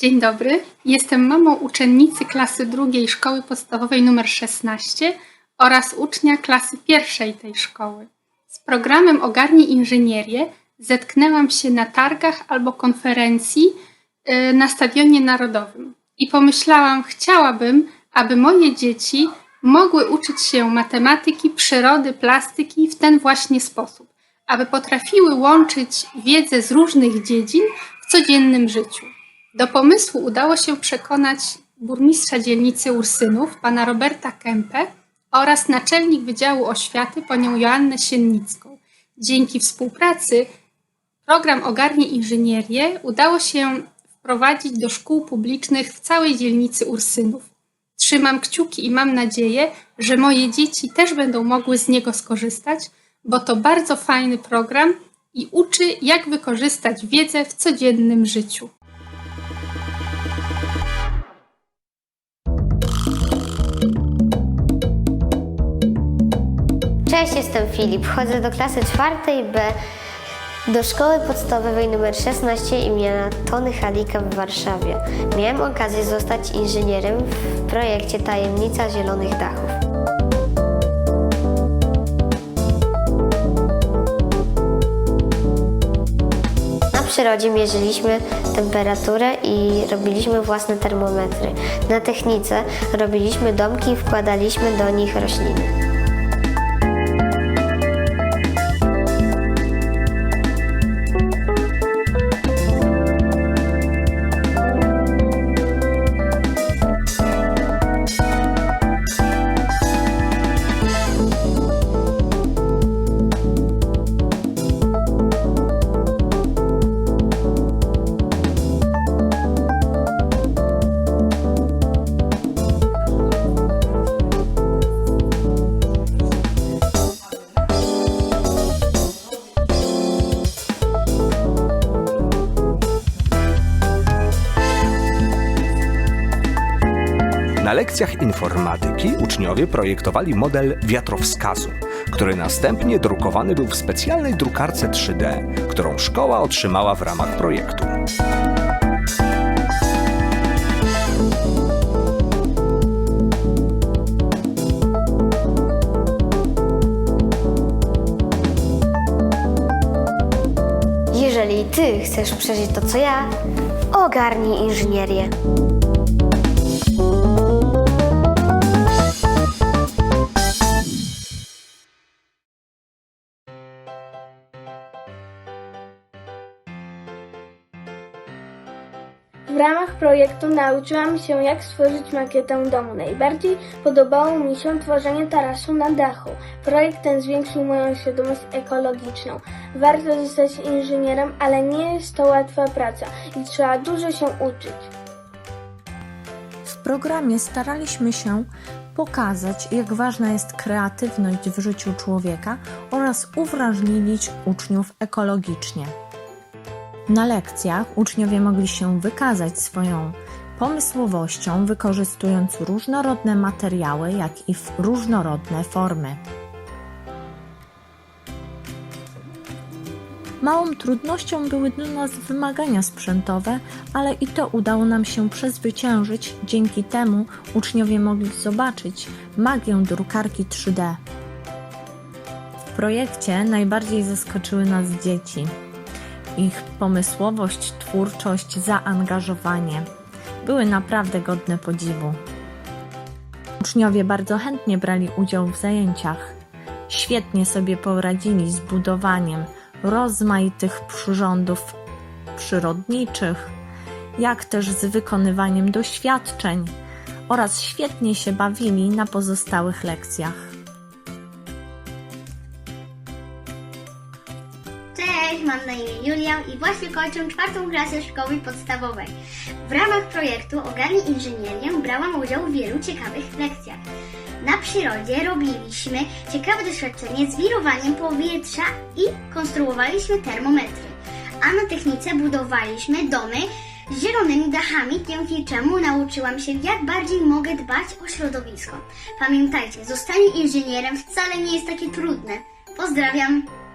Dzień dobry, jestem mamą uczennicy klasy drugiej szkoły podstawowej nr 16 oraz ucznia klasy pierwszej tej szkoły. Z programem Ogarnij Inżynierię zetknęłam się na targach albo konferencji y, na Stadionie Narodowym i pomyślałam, chciałabym, aby moje dzieci mogły uczyć się matematyki, przyrody, plastyki w ten właśnie sposób, aby potrafiły łączyć wiedzę z różnych dziedzin w codziennym życiu. Do pomysłu udało się przekonać burmistrza dzielnicy Ursynów, pana Roberta Kempę oraz naczelnik Wydziału Oświaty, panią Joannę Siennicką. Dzięki współpracy program Ogarnij Inżynierię udało się wprowadzić do szkół publicznych w całej dzielnicy Ursynów. Trzymam kciuki i mam nadzieję, że moje dzieci też będą mogły z niego skorzystać, bo to bardzo fajny program i uczy, jak wykorzystać wiedzę w codziennym życiu. Cześć, jestem Filip. Chodzę do klasy czwartej B do szkoły podstawowej nr 16 imienia Tony Halika w Warszawie. Miałem okazję zostać inżynierem w projekcie Tajemnica Zielonych Dachów. Na przyrodzie mierzyliśmy temperaturę i robiliśmy własne termometry. Na technice robiliśmy domki i wkładaliśmy do nich rośliny. Na lekcjach informatyki uczniowie projektowali model wiatrowskazu, który następnie drukowany był w specjalnej drukarce 3D, którą szkoła otrzymała w ramach projektu. Jeżeli ty chcesz przeżyć to, co ja, ogarnij inżynierię. W ramach projektu nauczyłam się, jak stworzyć makietę domu. Najbardziej podobało mi się tworzenie tarasu na dachu. Projekt ten zwiększył moją świadomość ekologiczną. Warto zostać inżynierem, ale nie jest to łatwa praca i trzeba dużo się uczyć. W programie staraliśmy się pokazać, jak ważna jest kreatywność w życiu człowieka oraz uwrażliwić uczniów ekologicznie. Na lekcjach uczniowie mogli się wykazać swoją pomysłowością, wykorzystując różnorodne materiały, jak i różnorodne formy. Małą trudnością były dla nas wymagania sprzętowe, ale i to udało nam się przezwyciężyć. Dzięki temu uczniowie mogli zobaczyć magię drukarki 3D. W projekcie najbardziej zaskoczyły nas dzieci. Ich pomysłowość, twórczość, zaangażowanie były naprawdę godne podziwu. Uczniowie bardzo chętnie brali udział w zajęciach. Świetnie sobie poradzili z budowaniem rozmaitych przyrządów przyrodniczych, jak też z wykonywaniem doświadczeń oraz świetnie się bawili na pozostałych lekcjach. Na imię Julia i właśnie kończę czwartą klasę szkoły podstawowej. W ramach projektu Ogarnij Inżynierię brałam udział w wielu ciekawych lekcjach. Na przyrodzie robiliśmy ciekawe doświadczenie z wirowaniem powietrza i konstruowaliśmy termometry. A na technice budowaliśmy domy z zielonymi dachami, dzięki czemu nauczyłam się, jak bardziej mogę dbać o środowisko. Pamiętajcie, zostanie inżynierem wcale nie jest takie trudne. Pozdrawiam!